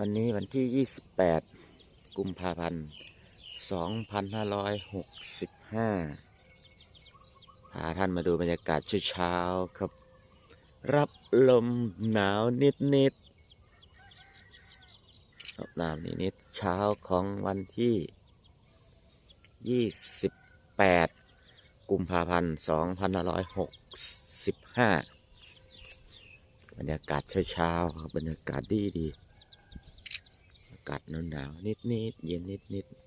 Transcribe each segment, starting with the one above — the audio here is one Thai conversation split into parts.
วันนี้วันที่ 28 กุมภาพันธ์ 2565 พาท่านมาดูบรรยากาศเช้าๆครับ รับลมหนาวนิดๆรับหนาวนิดๆเช้าของวันที่ 28 กุมภาพันธ์ 2565 บรรยากาศเช้าๆครับบรรยากาศดีดีากาศหนาวๆนิดๆเย็นนิดๆ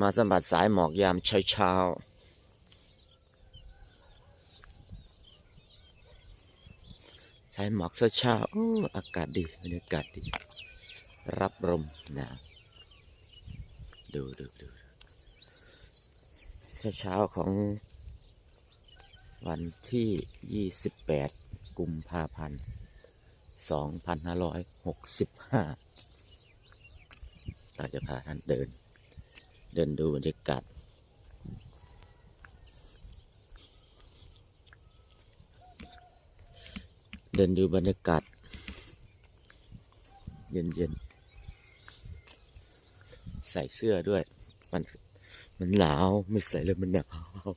มาสัมผัสสายหมอกยามเช้าๆสายหมอกเช้าๆโอ้อากาศดีบรรยากาศดี รับลมหนาวดูดูดูเช้าๆของ วันที่ 28 กุมภาพันธ์ 2565 เราจะพาท่านเดิน เดินดูบรรยากาศเดินดูบรรยากาศเย็นๆ ใส่เสื้อด้วย มัน มันหนาว ไม่ใส่แล้วมันหนาว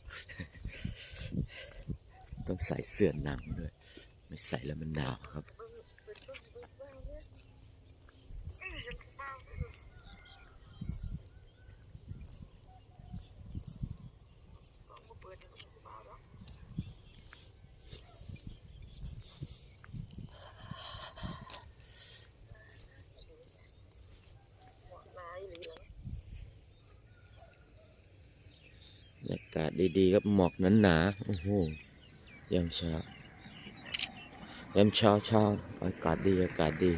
ต้องใส่เสื้อหนังด้วย ไม่ใส่แล้วมันหนาวครับบรรยากาศดีๆครับหมอกหนาๆโอ้โห ยามเช้ายามเช้าเช้าอากาศดีอากาศดี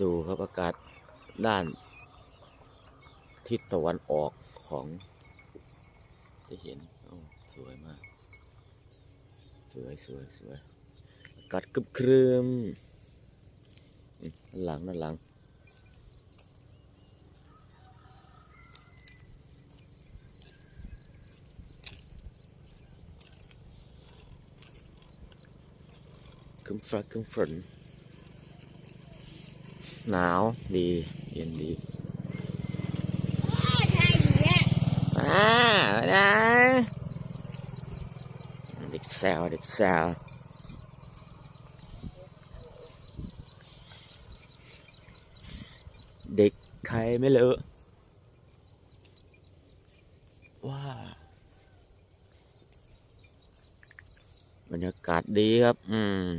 ดูครับอากาศด้านทิศตะวันออกของจะเห็น โอ้ สวยมาก สวยสวยสวยอากาศกรึบครึมอืมด้านหลังด้านหลังครึมฟ้าครึมฝนหนาวดีเย็นดีอ่านะเด็ก แซวเด็กแซวเด็กใครไม่เลอะว้าบรรยากาศดีครับ อืม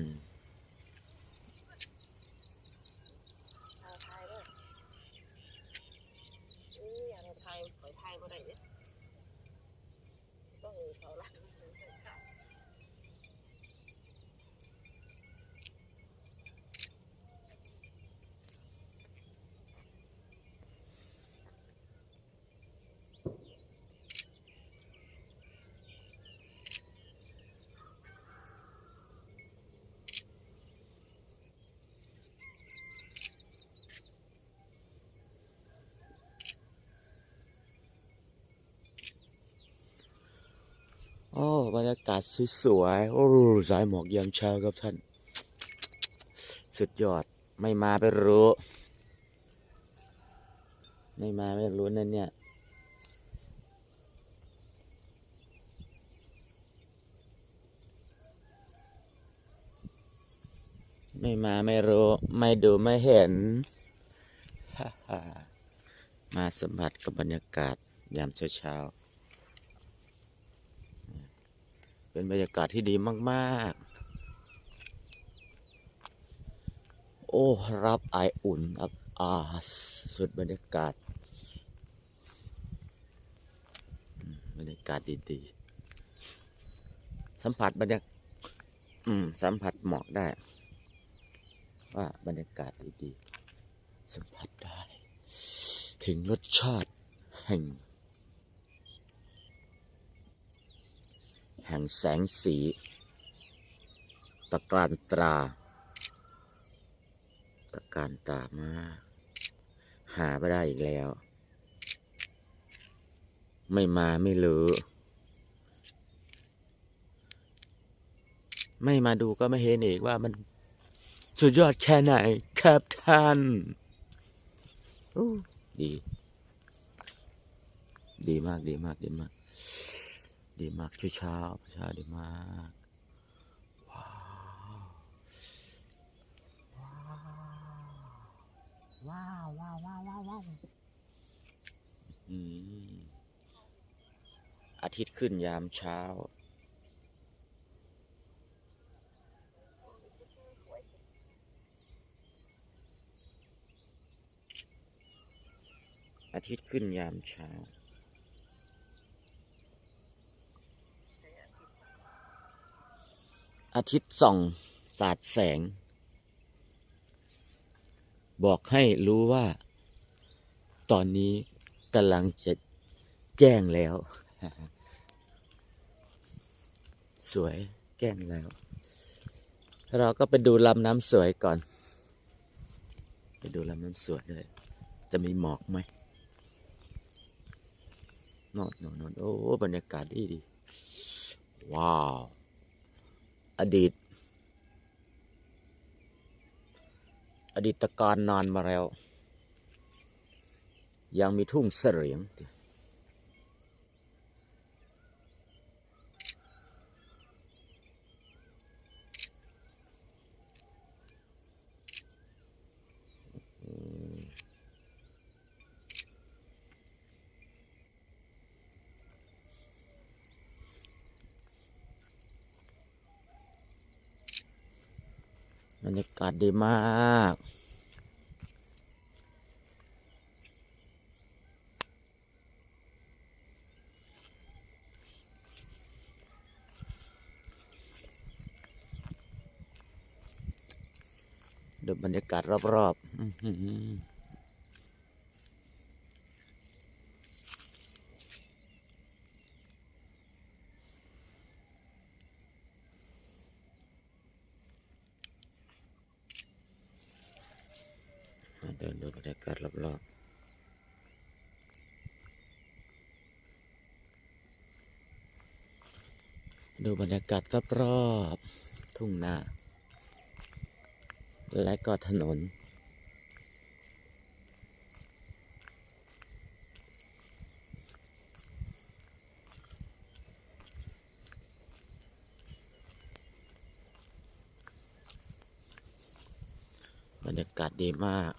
ไทยด้วยนี่อย่างไทยขอยไทยมาได้เนี่ยต้องเขาละ โอ้บรรยากาศสวยๆโอ้สายหมอกยามเช้าครับท่าน สุดยอดไม่มาไปรู้ ไม่มาไม่รู้นั่นเนี่ยไม่มาไม่รู้ ไม่ดูไม่เห็น มาสัมผัสกับบรรยากาศยามเช้าๆ เป็นบรรยากาศที่ดีมากๆ โอ้รับไออุ่นครับอ่าสุดบรรยากาศ บรรยากาศดีๆ สัมผัสบรรยากอืมสัมผัสหมอกได้ ว่าบรรยากาศดีๆ สัมผัสได้ ถึงรสชาติแห่ง แห่งแสงสี ตะการตรา ตะการตรามาหาไม่ได้อีกแล้ว ไม่มาไม่รู้ไม่มาดูก็ไม่เห็นอีกว่ามันสุดยอดแค่ไหนครับท่านดี ดีมากดีมากดีมาก ดีมากเช้าเช้าช้าดีมากว้าวว้าวว้าวว้าวว้าวว้าวอืมอาทิตย์ขึ้นยามเช้าอาทิตย์ขึ้นยามเช้า อาทิตย์ส่อง สาดแสง บอกให้รู้ว่า ตอนนี้กำลังจะแจ้งแล้ว สวยแจ้งแล้ว เราก็ไปดูลำน้ำสวยก่อน ไปดูลำน้ำสวยเลย จะมีหมอกไหมนอนนอนนอนโอ้บรรยากาศดีดี ว้าว อดีต อดีตการนานมาแล้ว ยังมีทุ่งเสรียง รรยากาศดีมากดูบรรยากาศรอบๆอื้อหือมาเดินดูบรรยากาศรอบๆดูบรรยากาศรอบๆทุ่งนา และก็ถนน บรรยากาศดีมาก